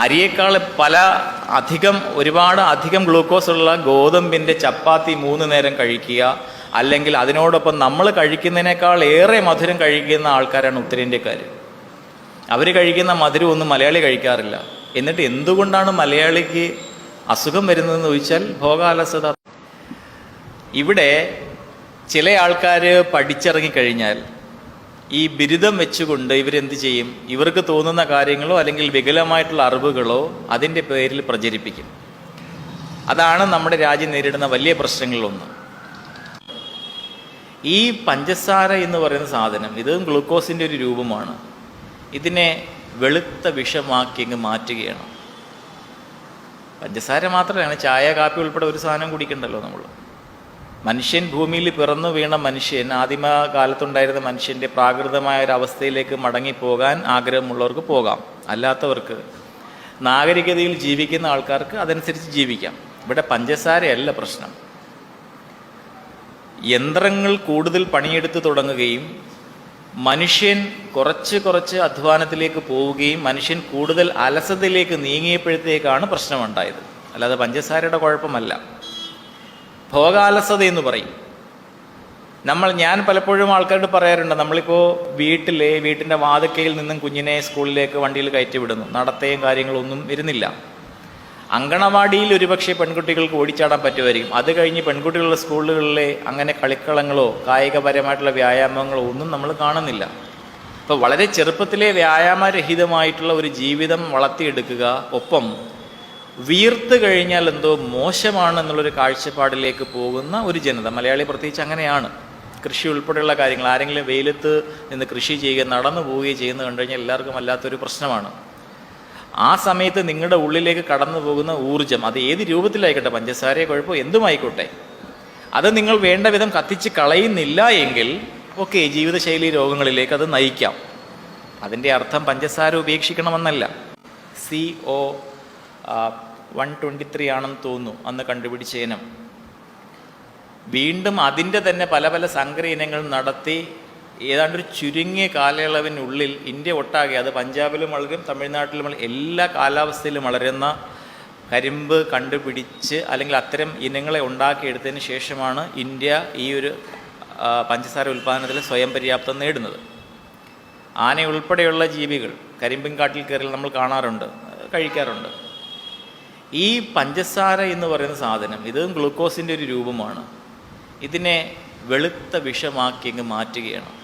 അരിയേക്കാൾ പല അധികം ഒരുപാട് അധികം ഗ്ലൂക്കോസ് ഉള്ള ഗോതമ്പിന്റെ ചപ്പാത്തി മൂന്ന് നേരം കഴിക്കുക. അല്ലെങ്കിൽ അതിനോടൊപ്പം നമ്മൾ കഴിക്കുന്നതിനേക്കാൾ ഏറെ മധുരം കഴിക്കുന്ന ആൾക്കാരാണ് ഉത്തരേന്ത്യക്കാർ അവർ കഴിക്കുന്ന മധുരം ഒന്നും മലയാളി കഴിക്കാറില്ല. എന്നിട്ട് എന്തുകൊണ്ടാണ് മലയാളിക്ക് അസുഖം വരുന്നതെന്ന് ചോദിച്ചാൽ ഭോഗാലസത. ഇവിടെ ചില ആൾക്കാർ പഠിച്ചിറങ്ങിക്കഴിഞ്ഞാൽ ഈ ബിരുദം വെച്ചുകൊണ്ട് ഇവരെന്ത് ചെയ്യും? ഇവർക്ക് തോന്നുന്ന കാര്യങ്ങളോ അല്ലെങ്കിൽ വികലമായിട്ടുള്ള അറിവുകളോ അതിന്റെ പേരിൽ പ്രചരിപ്പിക്കും. അതാണ് നമ്മുടെ രാജ്യം നേരിടുന്ന വലിയ പ്രശ്നങ്ങളിലൊന്ന്. ഈ പഞ്ചസാര എന്ന് പറയുന്ന സാധനം ഇതും ഗ്ലൂക്കോസിന്റെ ഒരു രൂപമാണ്. ഇതിനെ വെളുത്ത വിഷമാക്കി അങ്ങ് മാറ്റുകയാണ്. പഞ്ചസാര മാത്രമാണ് ചായ കാപ്പി ഉൾപ്പെടെ ഒരു സാധനം കുടിക്കണ്ടല്ലോ നമ്മൾ മനുഷ്യൻ ഭൂമിയിൽ പിറന്നു വീണ മനുഷ്യൻ ആദിമ കാലത്തുണ്ടായിരുന്ന മനുഷ്യന്റെ പ്രാകൃതമായ ഒരു അവസ്ഥയിലേക്ക് മടങ്ങിപ്പോകാൻ ആഗ്രഹമുള്ളവർക്ക് പോകാം അല്ലാത്തവർക്ക്. നാഗരികതയിൽ ജീവിക്കുന്ന ആൾക്കാർക്ക് അതനുസരിച്ച് ജീവിക്കാം. ഇവിടെ പഞ്ചസാരയല്ല പ്രശ്നം. യന്ത്രങ്ങൾ കൂടുതൽ പണിയെടുത്ത് തുടങ്ങുകയും മനുഷ്യൻ കുറച്ച് കുറച്ച് അധ്വാനത്തിലേക്ക് പോവുകയും മനുഷ്യൻ കൂടുതൽ അലസതയിലേക്ക് നീങ്ങിയപ്പോഴത്തേക്കാണ് പ്രശ്നമുണ്ടായത്. അല്ലാതെ പഞ്ചസാരയുടെ കുഴപ്പമല്ല. ഭോഗാലസത എന്ന് പറയും. നമ്മൾ ഞാൻ പലപ്പോഴും ആൾക്കാരോട് പറയാറുണ്ട് നമ്മളിപ്പോൾ വീട്ടിലെ വീട്ടിന്റെ വാതിക്കയിൽ നിന്നും കുഞ്ഞിനെ സ്കൂളിലേക്ക് വണ്ടിയിൽ കയറ്റി വിടുന്നു നടത്തയും കാര്യങ്ങളൊന്നും വരുന്നില്ല. അങ്കണവാടിയിൽ ഒരുപക്ഷെ പെൺകുട്ടികൾക്ക് ഓടിച്ചാടാൻ പറ്റുമായിരിക്കും. അത് കഴിഞ്ഞ് പെൺകുട്ടികളുടെ സ്കൂളുകളിലെ അങ്ങനെ കളിക്കളങ്ങളോ കായികപരമായിട്ടുള്ള വ്യായാമങ്ങളോ ഒന്നും നമ്മൾ കാണുന്നില്ല. അപ്പോൾ വളരെ ചെറുപ്പത്തിലെ വ്യായാമരഹിതമായിട്ടുള്ള ഒരു ജീവിതം വളർത്തിയെടുക്കുക ഒപ്പം വീർത്ത് കഴിഞ്ഞാൽ എന്തോ മോശമാണ് എന്നുള്ളൊരു കാഴ്ചപ്പാടിലേക്ക് പോകുന്ന ഒരു ജനത. മലയാളി പ്രത്യേകിച്ച് അങ്ങനെയാണ്. കൃഷി ഉൾപ്പെടെയുള്ള കാര്യങ്ങൾ. ആരെങ്കിലും വെയിലത്ത് നിന്ന് കൃഷി ചെയ്യുക നടന്നു പോവുകയും ചെയ്യുന്നത് കണ്ടു കഴിഞ്ഞാൽ എല്ലാവർക്കും വല്ലാത്തൊരു പ്രശ്നമാണ്. ആ സമയത്ത് നിങ്ങളുടെ ഉള്ളിലേക്ക് കടന്നു പോകുന്ന ഊർജം അത് ഏത് രൂപത്തിലായിക്കോട്ടെ? പഞ്ചസാരയെ കുഴപ്പം എന്തുമായിക്കോട്ടെ? അത് നിങ്ങൾ വേണ്ട വിധം കത്തിച്ച് കളയുന്നില്ല എങ്കിൽ ഓക്കെ ജീവിതശൈലി രോഗങ്ങളിലേക്ക് അത് നയിക്കാം. അതിന്റെ അർത്ഥം പഞ്ചസാര ഉപേക്ഷിക്കണമെന്നല്ല. C O one twenty three ആണെന്ന് തോന്നുന്നു. അന്ന് കണ്ടുപിടിച്ച ഇനം. വീണ്ടും അതിന്റെ തന്നെ പല പല സങ്കര ഇനങ്ങൾ നടത്തി ഏതാണ്ട് ഒരു ചുരുങ്ങിയ കാലയളവിനുള്ളിൽ ഇന്ത്യ ഒട്ടാകെ അത് പഞ്ചാബിലും വളരും തമിഴ്നാട്ടിലും വളരും എല്ലാ കാലാവസ്ഥയിലും വളരുന്ന കരിമ്പ് കണ്ടുപിടിച്ച് അല്ലെങ്കിൽ അത്തരം ഇനങ്ങളെ ഉണ്ടാക്കിയെടുത്തതിന് ശേഷമാണ് ഇന്ത്യ ഈ ഒരു പഞ്ചസാര ഉൽപ്പാദനത്തിൽ സ്വയം പര്യാപ്തം നേടുന്നത്. ആന ഉൾപ്പെടെയുള്ള ജീവികൾ കരിമ്പിൻ കാട്ടിൽ കയറി നമ്മൾ കാണാറുണ്ട് കഴിക്കാറുണ്ട്. ഈ പഞ്ചസാര എന്ന് പറയുന്ന സാധനം ഇതും ഗ്ലൂക്കോസിന്റെ ഒരു രൂപമാണ്. ഇതിനെ വെളുത്ത വിഷമാക്കി അങ്ങ് മാറ്റുകയാണ്.